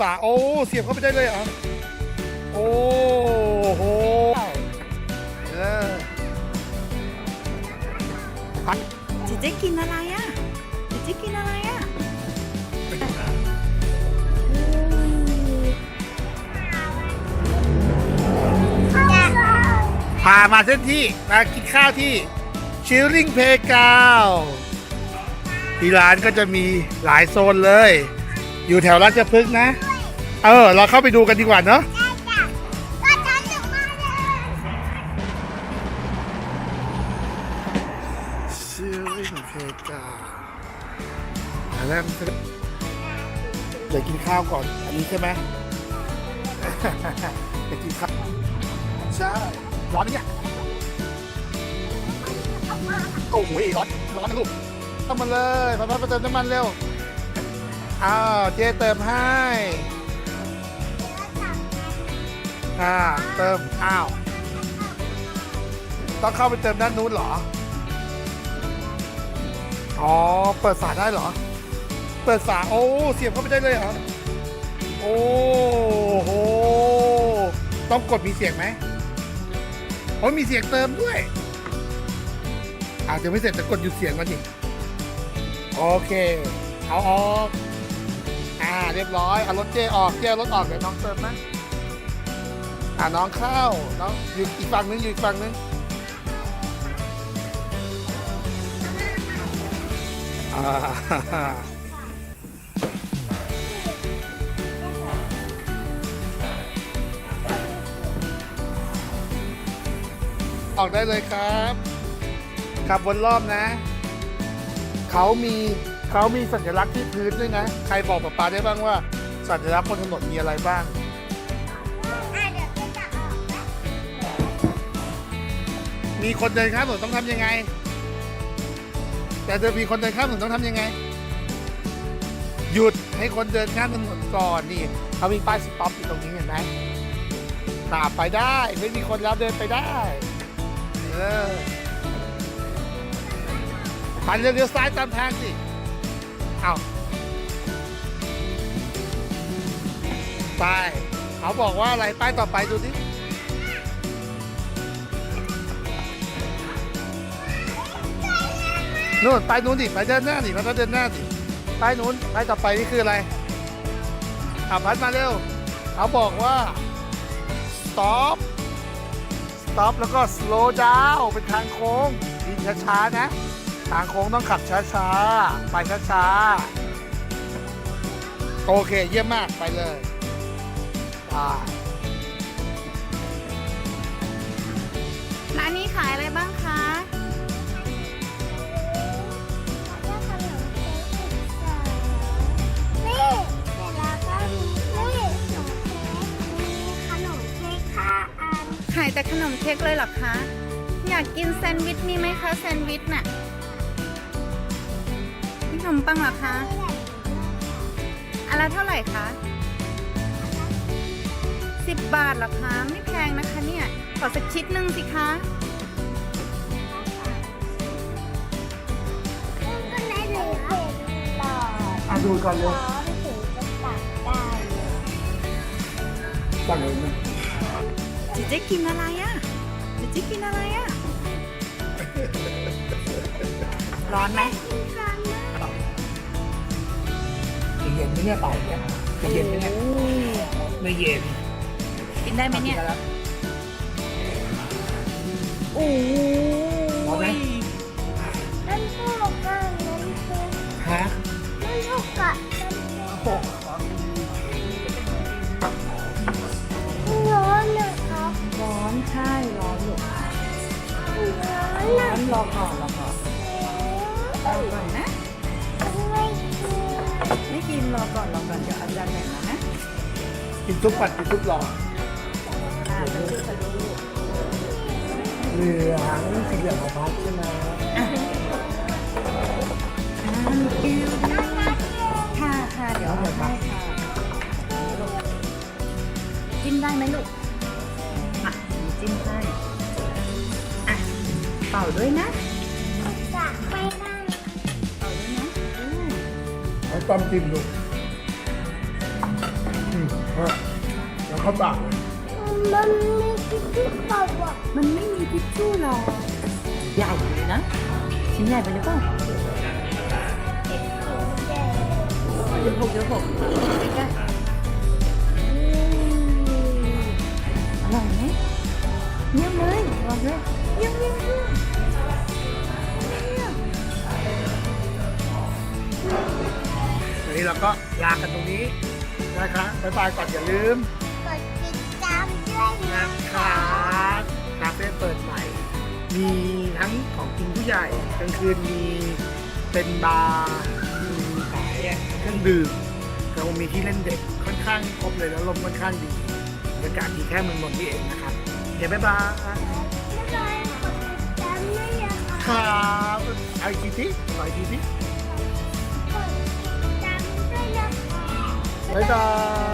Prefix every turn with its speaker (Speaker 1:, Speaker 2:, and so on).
Speaker 1: ฝาโอ้เสียบเข้าไปได้เลยเหรอโอ้โหเออพัก
Speaker 2: เจ๊เจ๊กินอะไรอะเจ๊เจ๊กินอะไรอะ
Speaker 1: พามาเส้นที่ มากินข้าวที่ชิลลิ่งเพกาวที่ร้านก็จะมีหลายโซนเลย อยู่แถวราชพฤกษ์นะ เออ เราเข้าไปดูกันดีกว่าเนาะชิลลิ่งเพกาอันแรกเดี๋ยวกินข้าวก่อน อันนี้ใช่ไหมเดี๋ยวกินข้าวใช่ร้อนไหมเนี่ยโอ้โหร้อนร้อนนะลูกเข้ามาเลยพาพาไปเติมน้ำมันเร็วอ้าวเจ๊เติมให้ อ่าเติม อ้าว ต้องเข้าไปเติมด้านนู้นเหรอ อ๋อ เปิดฝาได้เหรอ เปิดฝา โอ้ เสียบเข้าไปได้เลยเหรอ โอ้โห ต้องกดมีเสียงไหมโอ้มีเสียงเติมด้วย อาจจะไม่เสร็จแต่กดหยุดเสียงก่อนดิโอเค เอาออก อ่า เรียบร้อย เอารถเจออก เจอรถออกเดี๋ยวน้องเติมนะ อ่าน้องเข้าน้องอยู่อีกฝั่งนึงอยู่อีกฝั่งนึงอ่าออกได้เลยครับขับวนรอบนะ เขามีเขามีสัญลักษณ์ที่พื้นด้วยนะ ใครบอกป๊าป๊าได้บ้างว่า สัญลักษณ์บนถนนมีอะไรบ้าง มีคนเดินข้ามถนนต้องทำยังไง แต่เดินมีคนเดินข้ามถนนต้องทำยังไง หยุดให้คนเดินข้ามถนนก่อนนี่เขามีป้ายสต็อปอยู่ตรงนี้เห็นไหมตาไปได้ไม่มีคนแล้วเดินไปได้เออหันเลี้ยวซ้ายตามทางสิเอาไปเขาบอกว่าอะไรป้ายต่อไปดูสิ นู่นไปนู้นดิไปเดินหน้าดิพัดเดินหน้าดิไปนู้นไปต่อไปนี่คืออะไรอะพัดมาเร็วเขาบอกว่า stop stop แล้วก็ slow down เป็นทางโค้งดินช้าๆนะ ทางโค้งต้องขับช้าๆ ไปช้าๆ โอเค เยี่ยมมากไปเลยไป
Speaker 3: แต่
Speaker 2: ขนมเค้กเลยเหรอคะ อยากกินแซนด์วิชมีไหมคะแซนด์วิชน่ะนี่ขนมปังเหรอคะ
Speaker 3: นี่แหละ
Speaker 2: อันละเท่าไหร่คะสิบบาทเหรอคะ ไม่แพงนะคะเนี่ย ขอสักชิ้นหนึ่งสิคะ
Speaker 3: ก็ในเหลือหลอด
Speaker 1: อะดูก่อนเลย
Speaker 3: ร้อนถึงจะตักได้
Speaker 1: สั่งเลยนะ
Speaker 2: เจ๊เจ๊กินอะไรอะเจ๊เจ๊กินอะไรอะ ร้อนไหม
Speaker 1: จะเย็นไหมเนี่ยเป่าเนี่ยจะเย็นไหมเนี่ยไม่เย็น
Speaker 2: กินได้ไหมเนี่ย โอ้
Speaker 1: ร้อนไหม
Speaker 2: ใช่ร้อนลูก
Speaker 3: ร้อน
Speaker 2: ร้
Speaker 3: นะ
Speaker 2: อนรอก่อนรอก่อนรอก่อนนะ
Speaker 3: ไม่กิน
Speaker 2: ไม่กินรอก่อนรอก่อนเดี๋ยวอาจารย์แบ่งมานะ
Speaker 1: กินซุปปัดกินซุปรอ
Speaker 2: อ่าเป็นชื่อค่ะลูก
Speaker 1: เหลืองสีเหลืองของพัดใช่ไหม
Speaker 2: อ่าอิวค่ะค่ะ เดี๋ยวเอาให้ค่ะจิ้มได้ไหมลูก ด้วยนะ
Speaker 3: จักไม่ได้
Speaker 2: เป่าด้วยนะอืม
Speaker 1: เอาต้มจิ้มดูอืแล้วเข้าปากเลย
Speaker 3: มันมีคิดที่เปล่าอะ
Speaker 2: มันไม่มีทิชชู่หรอกใหญ่เลยนะ ชิ้นใหญ่ไปหรือเปล่าเดี๋ยวหกเดี๋ยวหกใกล้ๆ ร
Speaker 1: งนี้นะคะบ๊ายบายก่อนอย่าลืม
Speaker 3: กดติดตามด้วยนะ
Speaker 1: นะคะคาเฟ่เปิดใหม่ มีทั้งของกินผู้ใหญ่กลางคืนมีเป็นบาร์มีขายเครื่องดื่มแล้วมีที่เล่นเด็กค่อนข้างครบเลยแล้วลมค่อนข้างดีบรรยากาศดีแค่เมืองนนท์นี่เองนะครับโอเคบ๊ายบาย
Speaker 3: บ๊ายบายกดติดตามด้วยนะคะ
Speaker 1: ครับเอาอีกทีสิขออีกทีสิ
Speaker 3: กดติด